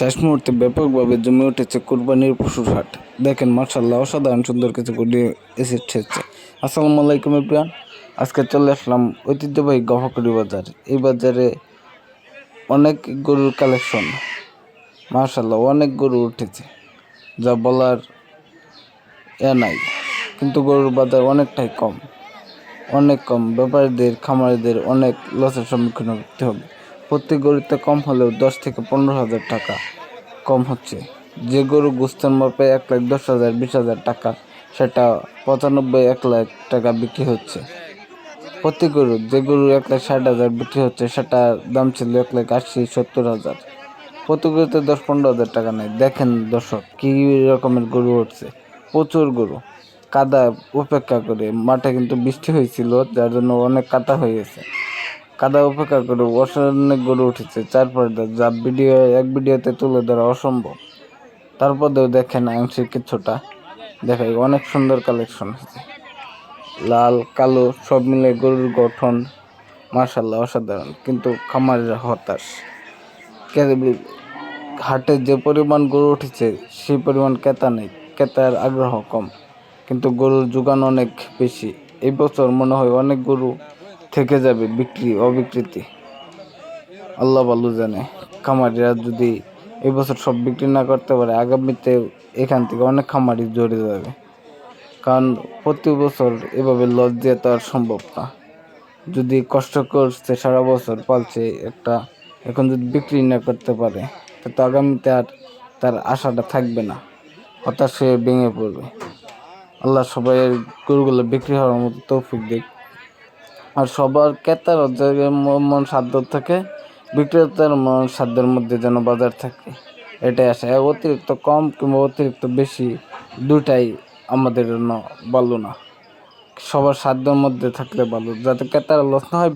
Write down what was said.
শেষ মুহূর্তে ব্যাপকভাবে জমে উঠেছে কোরবানির পশুর হাট। দেখেন মার্শাল্লাহ অসাধারণ সুন্দর কিছু গড়িয়ে এসেছে আসসালামু আলাইকুম ইব্রান আজকে চলে আসলাম ঐতিহ্যবাহী গফাকুড়ি বাজার। এই বাজারে অনেক গরুর কালেকশন। মার্শাল্লাহ অনেক গরু উঠেছে, যা বলার এ নাই। কিন্তু গরুর বাজার অনেকটাই কম। অনেক কম। ব্যাপারীদের খামারিদের অনেক লসের সম্মুখীন হতে হবে। প্রতি গরুতে কম হলেও দশ থেকে পনেরো হাজার টাকা কম হচ্ছে। যে গরু গুস্তের মাপে এক লাখ দশ হাজার, বিশ হাজার টাকা, সেটা পঁচানব্বই এক লাখ টাকা বিক্রি হচ্ছে। প্রতি গরু, যে গরু এক লাখ ষাট হাজার বিক্রি হচ্ছে, সেটা দাম ছিল এক লাখ আশি, সত্তর হাজার। প্রতি গরুতে দশ পনেরো হাজার টাকা নেয় দেখেন দর্শক, কী রকমের গরু উঠছে। প্রচুর গরু। কাদা উপেক্ষা করে। মাঠে কিন্তু বৃষ্টি হয়েছিল, যার জন্য অনেক কাদা হয়ে গেছে। কাদা উপেক্ষা করে অনেক গরু উঠেছে। চারপরে যা ভিডিও, এক ভিডিওতে তুলে ধরা অসম্ভব। তারপরেও দেখেন আংশিক কিছুটা। দেখাই, অনেক সুন্দর কালেকশন হয়েছে। লাল, কালো, সব মিলে গরুর গঠন মার্শাল্লাহ অসাধারণ, কিন্তু খামারিরা হতাশ। হাটে যে পরিমাণ গরু উঠেছে, সেই পরিমাণ ক্রেতা নেই। ক্রেতার আগ্রহ কম, কিন্তু গরুর যোগান অনেক বেশি। এই বছর মনে হয় অনেক গরু থেকে যাবে বিক্রি অবিকৃতি আল্লাহ ভালো জানে। খামারিরা যদি এবছর সব বিক্রি না করতে পারে, আগামীতে এখান থেকে অনেক খামারি জড়ে যাবে। কারণ প্রতি বছর এভাবে লস দিয়ে তো আর সম্ভব না। যদি কষ্ট করছে, সারা বছর পালছে একটা, এখন যদি বিক্রি না করতে পারে তো আগামীতে আর তার আশাটা থাকবে না। হতাশ হয়ে ভেঙে পড়বে। আল্লাহ সবাই গরুগুলো বিক্রি হওয়ার মতো তৌফিক দিক। আর সবার ক্রেতার মন সাধ্য থাকে, বিক্রেতার মন সাধ্যের মধ্যে যেন বাজার থাকে। এটাই আসে অতিরিক্ত কম কিংবা অতিরিক্ত বেশি দুটাই আমাদের জন্য ভালো না। সবার সাধ্যের মধ্যে থাকলে ভালো, যাতে ক্রেতারা লস না হয়